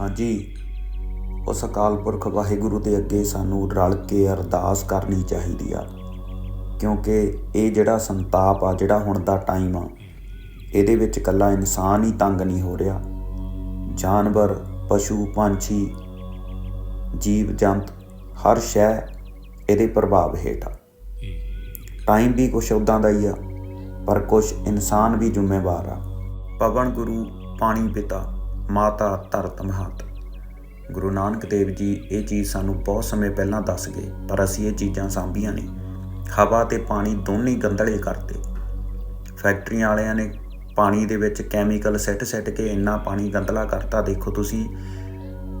ਹਾਂਜੀ। ਉਸ ਅਕਾਲ ਪੁਰਖ ਵਾਹਿਗੁਰੂ ਦੇ ਅੱਗੇ ਸਾਨੂੰ ਰਲ ਕੇ ਅਰਦਾਸ ਕਰਨੀ ਚਾਹੀਦੀ ਆ। ਕਿਉਂਕਿ ਇਹ ਜਿਹੜਾ ਸੰਤਾਪ ਆ, ਜਿਹੜਾ ਹੁਣ ਦਾ ਟਾਈਮ ਆ, ਇਹਦੇ ਵਿੱਚ ਇਕੱਲਾ ਇਨਸਾਨ ਹੀ ਤੰਗ ਨਹੀਂ ਹੋ ਰਿਹਾ। ਜਾਨਵਰ, ਪਸ਼ੂ, ਪੰਛੀ, ਜੀਵ, ਜੰਤ, ਹਰ ਸ਼ੈ ਇਹਦੇ ਪ੍ਰਭਾਵ ਹੇਠ ਆ। ਟਾਈਮ ਵੀ ਕੁਛ ਉਦਾਂ ਦਾ ਹੀ ਆ, ਪਰ ਕੁਛ ਇਨਸਾਨ ਵੀ ਜ਼ਿੰਮੇਵਾਰ ਆ। ਪਵਨ ਗੁਰੂ, ਪਾਣੀ ਪਿਤਾ। ਮਾਤਾ ਧਰਤ ਮਹਤ। ਗੁਰੂ ਨਾਨਕ ਦੇਵ ਜੀ ਇਹ ਚੀਜ਼ ਸਾਨੂੰ ਬਹੁਤ ਸਮੇਂ ਪਹਿਲਾਂ ਦੱਸ ਗਏ, ਪਰ ਅਸੀਂ ਇਹ ਚੀਜ਼ਾਂ ਸਾਂਭੀਆਂ ਨਹੀਂ। ਹਵਾ ਤੇ ਪਾਣੀ ਦੋਨੇ ਹੀ ਗੰਧਲੇ ਕਰਤੇ। ਫੈਕਟਰੀਆਂ ਵਾਲਿਆਂ ਨੇ ਪਾਣੀ ਦੇ ਵਿੱਚ ਕੈਮੀਕਲ ਸੈੱਟ ਸੈੱਟ ਕੇ ਇੰਨਾ ਪਾਣੀ ਗੰਧਲਾ ਕਰਤਾ। ਦੇਖੋ ਤੁਸੀਂ,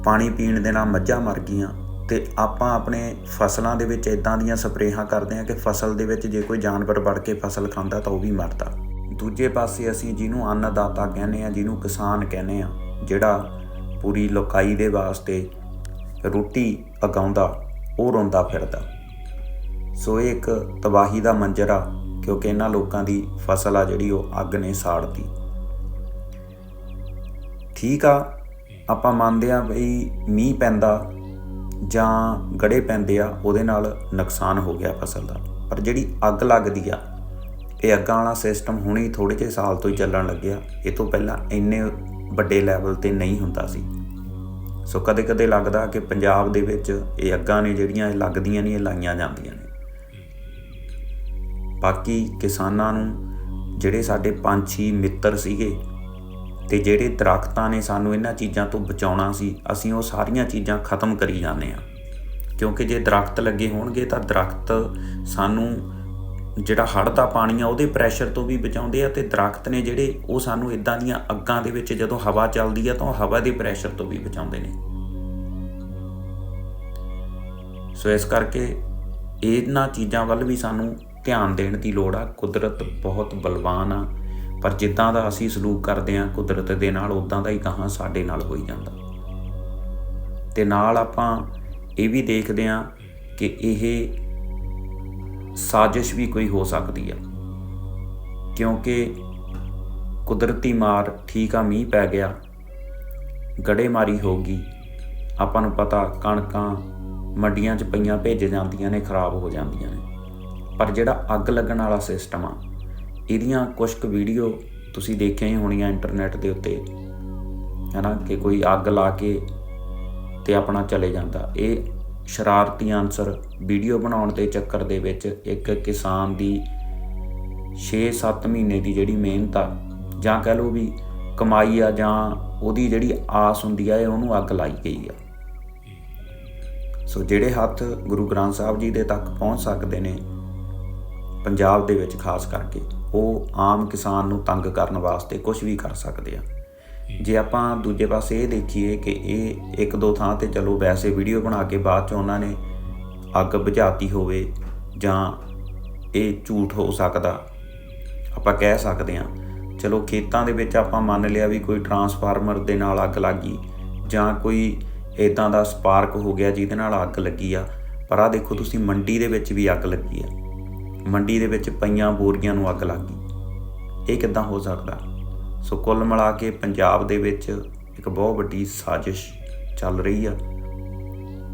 ਪਾਣੀ ਪੀਣ ਦੇ ਨਾਲ ਮੱਝਾਂ ਮਰ ਗਈਆਂ ਤੇ ਆਪਾਂ ਆਪਣੇ ਫਸਲਾਂ ਦੇ ਵਿੱਚ ਇਦਾਂ ਦੀਆਂ ਸਪਰੇਹਾਂ ਕਰਦੇ ਹਾਂ ਕਿ ਫਸਲ ਦੇ ਵਿੱਚ ਜੇ ਕੋਈ ਜਾਨਵਰ ਵੜ ਕੇ ਫਸਲ ਖਾਂਦਾ ਤਾਂ ਉਹ ਵੀ ਮਰਦਾ। ਦੂਜੇ ਪਾਸੇ ਅਸੀਂ ਜਿਹਨੂੰ ਅੰਨਦਾਤਾ ਕਹਿੰਦੇ ਆ ਜਿਹਨੂੰ ਕਿਸਾਨ ਕਹਿੰਦੇ ਆ ਜਿਹੜਾ ਪੂਰੀ ਲੋਕਾਈ ਦੇ ਵਾਸਤੇ ਰੋਟੀ ਉਗਾਉਂਦਾ ਉਹ ਰੋਂਦਾ ਫਿਰਦਾ। ਸੋ ਇਹ ਇੱਕ ਤਬਾਹੀ ਦਾ ਮੰਜ਼ਰ ਆ, ਕਿਉਂਕਿ ਇਹਨਾਂ ਲੋਕਾਂ ਦੀ ਫਸਲ ਆ ਜਿਹੜੀ ਉਹ ਅੱਗ ਨੇ ਸਾੜਤੀ। ਠੀਕ ਆ, ਆਪਾਂ ਮੰਨਦੇ ਆ ਬਈ ਮੀਂਹ ਪੈਂਦਾ ਜਾਂ ਗੜੇ ਪੈਂਦੇ ਆ, ਉਹਦੇ ਨਾਲ ਨੁਕਸਾਨ ਹੋ ਗਿਆ ਫਸਲ ਦਾ। ਪਰ ਜਿਹੜੀ ਅੱਗ ਲੱਗਦੀ ਆ, ਇਹ ਅੱਗਾਂ ਵਾਲਾ ਸਿਸਟਮ ਹੁਣੇ ਥੋੜੇ ਜਿਹੇ ਸਾਲ ਤੋਂ ਹੀ ਚੱਲਣ ਲੱਗਿਆ। ਇਹ ਤੋਂ ਪਹਿਲਾਂ ਇੰਨੇ ਵੱਡੇ ਲੈਵਲ ਤੇ ਨਹੀਂ ਹੁੰਦਾ ਸੀ। ਸੋ ਕਦੇ-ਕਦੇ ਲੱਗਦਾ ਕਿ ਪੰਜਾਬ ਦੇ ਵਿੱਚ ਇਹ ਅੱਗਾਂ ਨੇ ਜਿਹੜੀਆਂ ਇਹ ਲੱਗਦੀਆਂ ਨਹੀਂ ਇਹ ਲਾਈਆਂ ਜਾਂਦੀਆਂ ਨੇ। ਬਾਕੀ ਕਿਸਾਨਾਂ ਨੂੰ ਜਿਹੜੇ ਸਾਡੇ ਪੰਛੀ ਮਿੱਤਰ ਸੀਗੇ ਤੇ ਜਿਹੜੇ ਦਰਖਤਾਂ ਨੇ ਸਾਨੂੰ ਇਹਨਾਂ ਚੀਜ਼ਾਂ ਤੋਂ ਬਚਾਉਣਾ ਸੀ, ਅਸੀਂ ਉਹ ਸਾਰੀਆਂ ਚੀਜ਼ਾਂ ਖਤਮ ਕਰੀ ਜਾਂਦੇ ਆ ਕਿਉਂਕਿ ਜੇ ਦਰਖਤ ਲੱਗੇ ਹੋਣਗੇ ਤਾਂ ਦਰਖਤ ਸਾਨੂੰ ਜਿਹੜਾ ਹੜ੍ਹ ਦਾ ਪਾਣੀ ਆ, ਉਹਦੇ ਪ੍ਰੈਸ਼ਰ ਤੋਂ ਵੀ ਬਚਾਉਂਦੇ ਆ ਤੇ ਦਰਖਤ ਨੇ ਜਿਹੜੇ, ਉਹ ਸਾਨੂੰ ਇਦਾਂ ਦੀਆਂ ਅੱਗਾਂ ਦੇ ਵਿੱਚ ਜਦੋਂ ਹਵਾ ਚੱਲਦੀ ਆ ਤਾਂ ਉਹ ਹਵਾ ਦੇ ਪ੍ਰੈਸ਼ਰ ਤੋਂ ਵੀ ਬਚਾਉਂਦੇ ਨੇ। ਸੋ ਇਸ ਕਰਕੇ ਇਹਨਾਂ ਚੀਜ਼ਾਂ ਵੱਲ ਵੀ ਸਾਨੂੰ ਧਿਆਨ ਦੇਣ ਦੀ ਲੋੜ ਆ। ਕੁਦਰਤ ਬਹੁਤ ਬਲਵਾਨ ਆ, ਪਰ ਜਿੱਦਾਂ ਦਾ ਅਸੀਂ ਸਲੂਕ ਕਰਦੇ ਆ, ਕੁਦਰਤ ਦੇ ਨਾਲ ਉਦਾਂ ਦਾ ਹੀ ਕਹਾਂ ਸਾਡੇ ਨਾਲ ਹੋਈ ਜਾਂਦਾ। ਤੇ ਨਾਲ ਆਪਾਂ ਇਹ ਵੀ ਦੇਖਦੇ ਆ ਕਿ ਇਹ ਸਾਜ਼ਿਸ਼ ਵੀ ਕੋਈ ਹੋ ਸਕਦੀ ਆ। ਕਿਉਂਕਿ ਕੁਦਰਤੀ ਮਾਰ ਠੀਕ ਆ, ਮੀਂਹ ਪੈ ਗਿਆ, ਗੜੇਮਾਰੀ ਹੋ ਗਈ, ਆਪਾਂ ਨੂੰ ਪਤਾ ਕਣਕਾਂ ਮੰਡੀਆਂ 'ਚ ਪਈਆਂ ਭੇਜ ਜਾਂਦੀਆਂ ਨੇ, ਖਰਾਬ ਹੋ ਜਾਂਦੀਆਂ ਨੇ। ਪਰ ਜਿਹੜਾ ਅੱਗ ਲੱਗਣ ਵਾਲਾ ਸਿਸਟਮ ਆ, ਇਹਦੀਆਂ ਕੁਝ ਕੁ ਵੀਡੀਓ ਤੁਸੀਂ ਦੇਖਿਆ ਹੀ ਹੋਣੀਆਂ ਇੰਟਰਨੈਟ ਦੇ ਉੱਤੇ, ਹੈਨਾ, ਕਿ ਕੋਈ ਅੱਗ ਲਾ ਕੇ ਤੇ ਆਪਣਾ ਚਲੇ ਜਾਂਦਾ। ਇਹ ਸ਼ਰਾਰਤੀ ਅਨਸਰ ਵੀਡੀਓ ਬਣਾਉਣ ਦੇ ਚੱਕਰ ਦੇ ਵਿੱਚ ਇੱਕ ਕਿਸਾਨ ਦੀ 6-7 ਮਹੀਨੇ ਦੀ ਜਿਹੜੀ ਮਿਹਨਤ ਆ, ਜਾਂ ਕਹਿ ਲਓ ਵੀ ਕਮਾਈ ਆ ਜਾਂ ਉਹਦੀ ਜਿਹੜੀ ਆਸ ਹੁੰਦੀ ਆ, ਇਹ ਉਹਨੂੰ ਅੱਗ ਲਾਈ ਗਈ ਆ। ਸੋ ਜਿਹੜੇ ਹੱਥ ਗੁਰੂ ਗ੍ਰੰਥ ਸਾਹਿਬ ਜੀ ਦੇ ਤੱਕ ਪਹੁੰਚ ਸਕਦੇ ਨੇ ਪੰਜਾਬ ਦੇ ਵਿੱਚ ਖਾਸ ਕਰਕੇ, ਉਹ ਆਮ ਕਿਸਾਨ ਨੂੰ ਤੰਗ ਕਰਨ ਵਾਸਤੇ ਕੁਝ ਵੀ ਕਰ ਸਕਦੇ ਆ। ਜੇ ਆਪਾਂ ਦੂਜੇ ਪਾਸੇ ਇਹ ਦੇਖੀਏ ਕਿ ਇਹ ਇੱਕ ਦੋ ਥਾਂ ਤੇ ਚਲੋ ਵੈਸੇ ਵੀਡੀਓ ਬਣਾ ਕੇ ਬਾਅਦ ਚ ਉਹਨਾਂ ਨੇ ਅੱਗ ਬੁਝਾਤੀ ਹੋਵੇ ਜਾਂ ਇਹ ਝੂਠ ਹੋ ਸਕਦਾ, ਆਪਾਂ ਕਹਿ ਸਕਦੇ ਹਾਂ। ਚਲੋ ਖੇਤਾਂ ਦੇ ਵਿੱਚ ਆਪਾਂ ਮੰਨ ਲਿਆ ਵੀ ਕੋਈ ਟਰਾਂਸਫਾਰਮਰ ਦੇ ਨਾਲ ਅੱਗ ਲੱਗੀ ਜਾਂ ਕੋਈ ਇਦਾਂ ਦਾ ਸਪਾਰਕ ਹੋ ਗਿਆ ਜਿਹਦੇ ਨਾਲ ਅੱਗ ਲੱਗੀ ਆ, ਪਰ ਆ ਦੇਖੋ ਤੁਸੀਂ ਮੰਡੀ ਦੇ ਵਿੱਚ ਵੀ ਅੱਗ ਲੱਗੀ ਆ। ਮੰਡੀ ਦੇ ਵਿੱਚ ਪਈਆਂ ਬੋਰੀਆਂ ਨੂੰ ਅੱਗ ਲੱਗ ਗਈ। ਇਹ ਕਿੱਦਾਂ ਹੋ ਸਕਦਾ? ਸੋ ਕੁੱਲ ਮਿਲਾ ਕੇ ਪੰਜਾਬ ਦੇ ਵਿੱਚ ਇੱਕ ਬਹੁਤ ਵੱਡੀ ਸਾਜ਼ਿਸ਼ ਚੱਲ ਰਹੀ ਆ,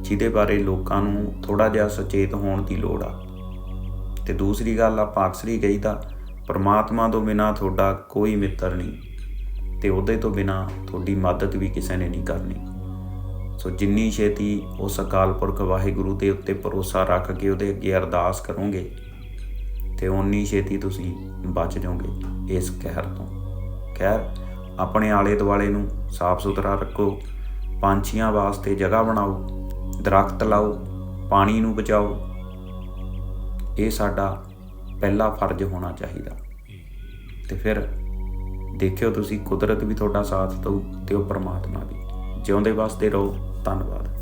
ਜਿਹਦੇ ਬਾਰੇ ਲੋਕਾਂ ਨੂੰ ਥੋੜਾ ਜਿਹਾ ਸੁਚੇਤ ਹੋਣ ਦੀ ਲੋੜ ਆ। ਤੇ ਦੂਸਰੀ ਗੱਲ, ਆਪਾਂ ਅਕਸਰ ਹੀ ਕਹੀਦਾ ਪਰਮਾਤਮਾ ਤੋਂ ਬਿਨਾ ਤੁਹਾਡਾ ਕੋਈ ਮਿੱਤਰ ਨਹੀਂ, ਤੇ ਉਹਦੇ ਤੋਂ ਬਿਨਾ ਤੁਹਾਡੀ ਮਦਦ ਵੀ ਕਿਸੇ ਨੇ ਨਹੀਂ ਕਰਨੀ। ਸੋ ਜਿੰਨੀ ਛੇਤੀ ਉਸ ਅਕਾਲ ਪੁਰਖ ਵਾਹਿਗੁਰੂ ਦੇ ਉੱਤੇ ਭਰੋਸਾ ਰੱਖ ਕੇ ਉਹਦੇ ਅੱਗੇ ਅਰਦਾਸ ਕਰੋਗੇ, ਤੇ ਓਨੀ ਛੇਤੀ ਤੁਸੀਂ ਬਚ ਜਾਓਗੇ ਇਸ ਕਹਿਰ ਤੋਂ। ਖੈਰ ਆਪਣੇ ਆਲੇ ਦੁਆਲੇ ਨੂੰ ਸਾਫ਼ ਸੁਥਰਾ ਰੱਖੋ। ਪੰਛੀਆਂ ਵਾਸਤੇ ਜਗ੍ਹਾ ਬਣਾਓ। ਦਰਖਤ ਲਾਓ। ਪਾਣੀ ਨੂੰ ਬਚਾਓ। ਇਹ ਸਾਡਾ ਪਹਿਲਾ ਫਰਜ਼ ਹੋਣਾ ਚਾਹੀਦਾ। ਤੇ ਫਿਰ ਦੇਖਿਓ ਤੁਸੀਂ ਕੁਦਰਤ ਵੀ ਤੁਹਾਡਾ ਸਾਥ ਦਊ ਤੇ ਉਹ ਪਰਮਾਤਮਾ ਵੀ। ਜਿਉਂਦੇ ਵਾਸਤੇ ਰਹੋ। ਧੰਨਵਾਦ।